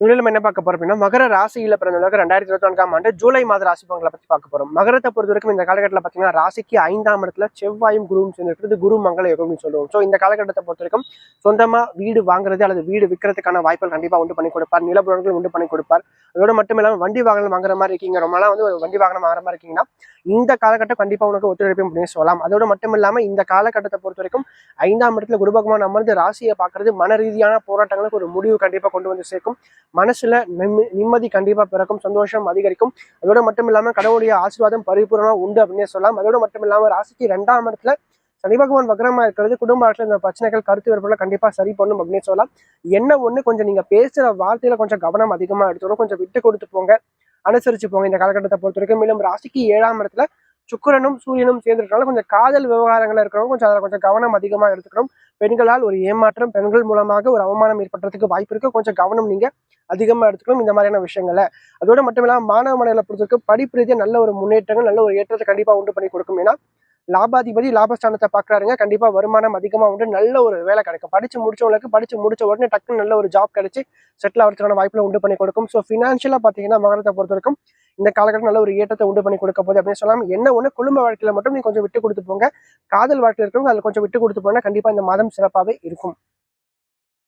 இதில் நம்ம என்ன பார்க்க போறோம் அப்படின்னா மகர ராசியில் பிறந்தவங்க ரெண்டாயிரத்தி இருபத்தி நான்காம் ஆண்டு ஜூலை மாத ராசி பங்களை பற்றி பார்க்க போறோம். மகரத்தை பொறுத்த வரைக்கும் இந்த காலகட்டத்தில் பார்த்தீங்கன்னா ராசிக்கு ஐந்தாம் இடத்துல செவ்வாயும் குருவும் சேர்ந்துருக்கிறது குரு மங்கள யோகம்னு சொல்லுவோம். ஸோ இந்த காலகட்டத்தை பொறுத்த வரைக்கும் சொந்தமா வீடு வாங்குறது அல்லது வீடு விற்கிறதுக்கான வாய்ப்புகள் கண்டிப்பா உண்டு பண்ணி கொடுப்பார். நிலப்புறங்கள் உண்டு பண்ணி கொடுப்பார். அதோட மட்டும் இல்லாமல் வண்டி வாகனம் வாங்குற மாதிரி இருக்கீங்க ரொம்ப நாள் வந்து ஒரு வண்டி வாகனம் வாங்குற மாதிரி இருக்கீங்கன்னா இந்த காலகட்டம் கண்டிப்பா உனக்கு ஒத்துழைப்பு அப்படின்னு சொல்லலாம். அதோட மட்டும் இல்லாமல் இந்த காலகட்டத்தை பொறுத்த வரைக்கும் ஐந்தாம் இடத்துல குருபகமான அமர்ந்து ராசியை பார்க்கறது மன ரீதியான போராட்டங்களுக்கு ஒரு முடிவு கண்டிப்பா கொண்டு வந்து சேர்க்கும். மனசுல நிம்ம- நிம்மதி கண்டிப்பா பிறக்கும் சந்தோஷம் அதிகரிக்கும். அதோட மட்டும் இல்லாம கடவுளுடைய ஆசீர்வாதம் பரிபூர்ணமா உண்டு அப்படின்னே சொல்லலாம். அதோட மட்டும் இல்லாம ராசிக்கு ரெண்டாம் இடத்துல சனி பகவான் வக்ரமா இருக்கிறது குடும்ப வாழ்க்கையில இந்த பிரச்சனைகள் கருத்து வேறுபாடுல கண்டிப்பா சரி பண்ணும் அப்படின்னு சொல்லலாம். என்ன ஒண்ணு கொஞ்சம் நீங்க பேசுற வார்த்தையில கொஞ்சம் கவனம் அதிகமா எடுத்துக்கணும். கொஞ்சம் விட்டு கொடுத்து போங்க. அனுசரிச்சு போங்க இந்த காலகட்டத்தை பொறுத்த வரைக்கும். மேலும் ராசிக்கு ஏழாம் இடத்துல சுக்கிரனும் சூரியனும் சேர்ந்துருக்கனால கொஞ்சம் காதல் விவகாரங்கள் இருக்கிறவங்க கொஞ்சம் அதில் கொஞ்சம் கவனம் அதிகமாக எடுத்துக்கணும். பெண்களால் ஒரு ஏமாற்றம் பெண்கள் மூலமாக ஒரு அவமானம் ஏற்படுறதுக்கு வாய்ப்பு இருக்கு. கொஞ்சம் கவனம் நீங்க அதிகமாக எடுத்துக்கணும். இந்த மாதிரியான விஷயங்களை. அதோட மட்டும் இல்லாமல் மாணவ மனைகளை பொறுத்தவரைக்கும் படிப்பு ரீதியாக நல்ல ஒரு முன்னேற்றங்கள் நல்ல ஒரு ஏற்றத்தை கண்டிப்பாக உண்டு பண்ணி கொடுக்கும். ஏன்னா லாபாதிபதி லாபஸ்தானத்தை பார்க்குறாருங்க. கண்டிப்பாக வருமானம் அதிகமாக உண்டு. நல்ல ஒரு வேலை கிடைக்கும். படித்து முடிச்சவங்களுக்கு படிச்சு முடிச்ச உடனே டக்குன்னு நல்ல ஒரு ஜாப் கிடைச்சி செட்டில் ஆகிறதுக்கான வாய்ப்பில் உண்டு பண்ணி கொடுக்கும். ஸோ ஃபினான்ஷியலாக பார்த்தீங்கன்னா மகரத்தை பொறுத்த வரைக்கும் இந்த காலகட்டம் நல்ல ஒரு ஏற்றத்தை உண்டு பண்ணி கொடுக்க போகுது அப்படின்னு சொல்லலாம் என்ன ஒன்று குடும்ப வாழ்க்கையில் மட்டும் நீ கொஞ்சம் விட்டு கொடுத்து போங்க. காதல் வாழ்க்கையில் இருக்கவங்க அதில் கொஞ்சம் விட்டு கொடுத்து போனால் கண்டிப்பாக இந்த மாதம் சிறப்பாகவே இருக்கும்.